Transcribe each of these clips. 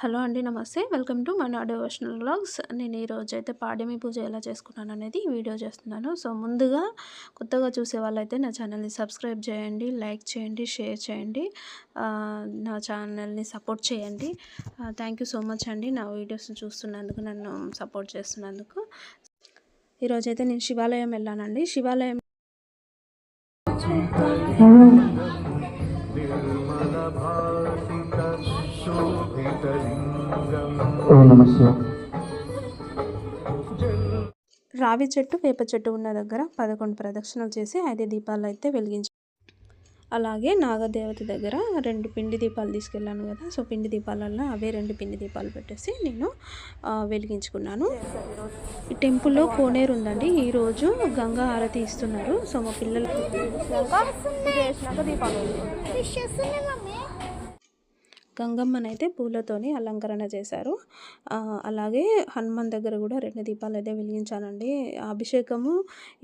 Hello అండి నమస్తే. Welcome to మన డివోషనల్ బ్లాగ్స్ నేను ఈరోజు అయితే పాడ్యమి పూజ ఎలా చేసుకున్నాను అనేది వీడియో చేస్తున్నాను. సో ముందుగా కొత్తగా చూసే వాళ్ళైతే నా ఛానల్ని సబ్స్క్రైబ్ చేయండి లైక్ చేయండి షేర్ చేయండి. నా ఛానల్ని సపోర్ట్ చేయండి. థ్యాంక్ యూ సో మచ్ అండి నా వీడియోస్ చూస్తున్నందుకు నన్ను సపోర్ట్ చేస్తున్నందుకు. ఈరోజైతే నేను శివాలయం వెళ్ళానండి. శివాలయం నమ రావి చెట్టు వేప చెట్టు ఉన్న దగ్గర పదకొండు ప్రదక్షిణలు చేసి ఐదు దీపాలు అయితే వెలిగించాను అలాగే నాగదేవత దగ్గర రెండు పిండి దీపాలు తీసుకెళ్ళాను కదా సో పిండి దీపాలలో అవే రెండు పిండి దీపాలు పెట్టేసి నేను వెలిగించుకున్నాను. ఈ టెంపుల్లో కోనేరు ఉందండి ఈరోజు గంగా హారతి ఇస్తున్నారు. సో మా పిల్లలు గంగమ్మనైతే పూలతోని అలంకరణ చేశారు. అలాగే హనుమాన్ దగ్గర కూడా రెండు దీపాలు అయితే వెలిగించానండి. అభిషేకము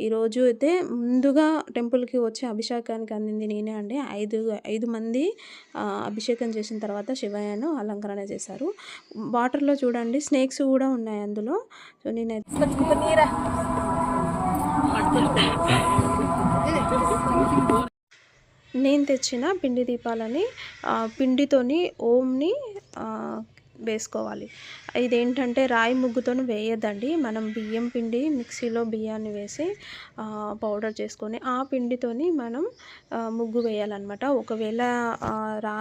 ఈరోజు అయితే ముందుగా టెంపుల్కి వచ్చి అభిషేకానికి అందింది నేనే అండి. ఐదు ఐదు మంది అభిషేకం చేసిన తర్వాత శివయ్యను అలంకరణ చేశారు. వాటర్లో చూడండి స్నేక్స్ కూడా ఉన్నాయి అందులో. సో నేనైతే నేను తెచ్చిన పిండి దీపాలని పిండితోని ఓంని వేసుకోవాలి. ఇదేంటంటే రాయి ముగ్గుతోని వేయద్దండి. మనం బియ్యం పిండి మిక్సీలో బియ్యాన్ని వేసి పౌడర్ చేసుకొని ఆ పిండితోని మనం ముగ్గు వేయాలన్నమాట. ఒకవేళ రా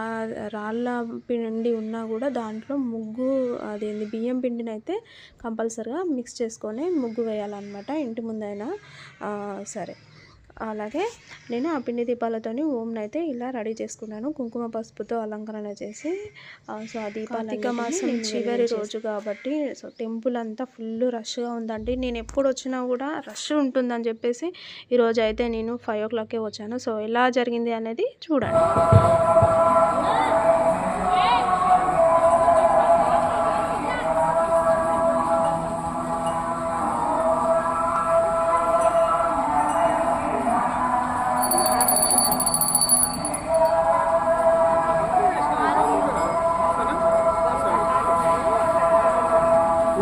రాళ్ళ పిండి ఉన్నా కూడా దాంట్లో ముగ్గు అదేంది బియ్యం పిండిని అయితే కంపల్సరిగా మిక్స్ చేసుకొని ముగ్గు వేయాలన్నమాట. ఇంటి ముందైనా సరే. అలాగే నేను ఆ పిండి దీపాలతోని ఓంని అయితే ఇలా రెడీ చేసుకున్నాను. కుంకుమ పసుపుతో అలంకరణ చేసి సో ఆ దీపావళిక మాసం చివరి రోజు కాబట్టి సో టెంపుల్ అంతా ఫుల్ రష్గా ఉందండి. నేను ఎప్పుడు వచ్చినా కూడా రష్ ఉంటుందని చెప్పేసి ఈరోజు అయితే నేను ఫైవ్ ఓ క్లాక్కే వచ్చాను. సో ఎలా జరిగింది అనేది చూడండి.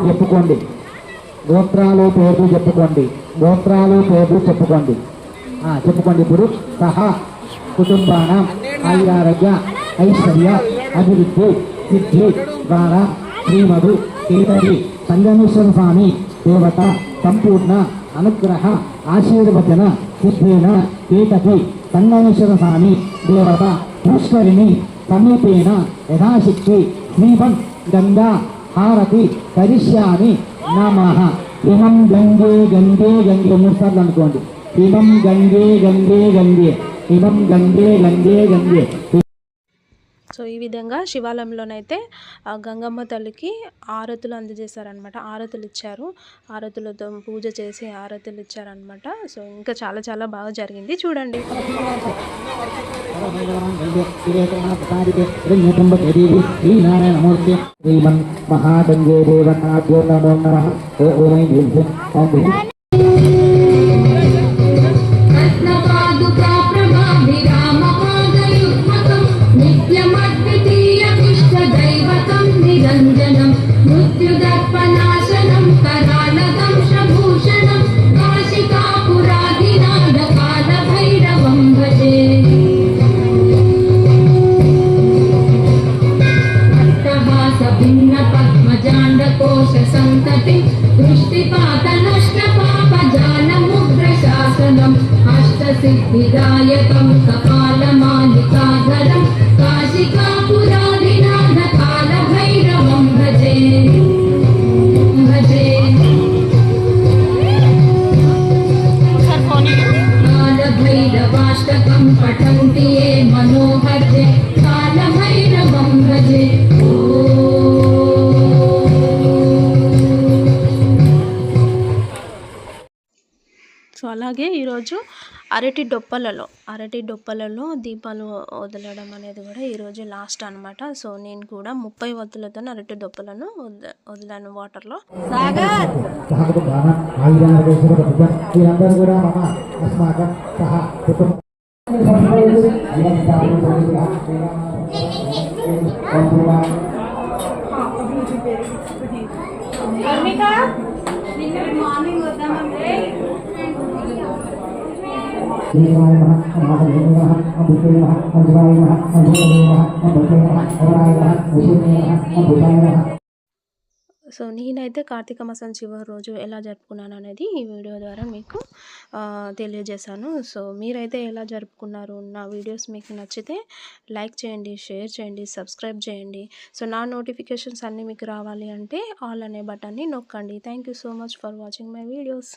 చెప్పుకోండి. గోత్రాలు పేర్లు చెప్పుకోండి. గోత్రాలు పేర్లు చెప్పుకోండి. చెప్పుకోండి ఇప్పుడు. సహా కుటుంబాన ఐరారోగ్య ఐశ్వర్య అభివృద్ధి సిద్ధి ద్వారా శ్రీమధు కేతరి సంగమేశ్వర స్వామి దేవత సంపూర్ణ అనుగ్రహ ఆశీర్వచన సిద్ధేన కేతకి సంగమేశ్వర స్వామి దేవత పుష్కరిణి సమీపేన యథాశక్తి శ్రీమన్ గంగా హారతి కరిష్యామి నమ. ఇమం గంగే గంగే గంగే మూడు సార్లు అనుకోండి. హిమం గంగే గంగే గంగే. హిమం గంగే గంగే గంగే. సో ఈ విధంగా శివాలయంలోనైతే గంగమ్మ తల్లికి ఆరతులు అందజేశారనమాట ఆరతులు ఇచ్చారు ఆరతులతో పూజ చేసి ఆరతులు ఇచ్చారనమాట సో ఇంకా చాలా చాలా బాగా జరిగింది. చూడండి. శ్రీమన్ మహాగంగే దేవతాభ్యో నమో నమ. ఓం सन्तते दृष्टिपातनष्टपापजालमुग्रशासनम् अष्टसिद्धिदायकम् कपालमालिकाधरम् काशिकापुरादिनाथकालभैरवम् भजे। भजे। कालभैरवाष्टकम् पठन्ति ये मनो। సో అలాగే ఈరోజు అరటి డొప్పలలో అరటి డొప్పలలో దీపాలు వదలడం అనేది కూడా ఈరోజు లాస్ట్ అన్నమాట. సో నేను కూడా ముప్పై వత్తులతో అరటి డొప్పలను వద వదిలాను వాటర్లో ఆయురారోగ్య వీరందరూ కూడా మమ అస్మాకం సహ కుటుంబ ఓం దేవాయ సో నేనైతే కార్తీక మాసం చివరి రోజు ఎలా జరుపుకున్నాను అనేది ఈ వీడియో ద్వారా మీకు తెలియజేశాను. సో మీరైతే ఎలా జరుపుకున్నారు నా వీడియోస్ మీకు నచ్చితే లైక్ చేయండి షేర్ చేయండి సబ్స్క్రైబ్ చేయండి. సో నా నోటిఫికేషన్స్ అన్నీ మీకు రావాలి అంటే ఆల్ అనే బటన్ని నొక్కండి. Thank you so much for watching my videos.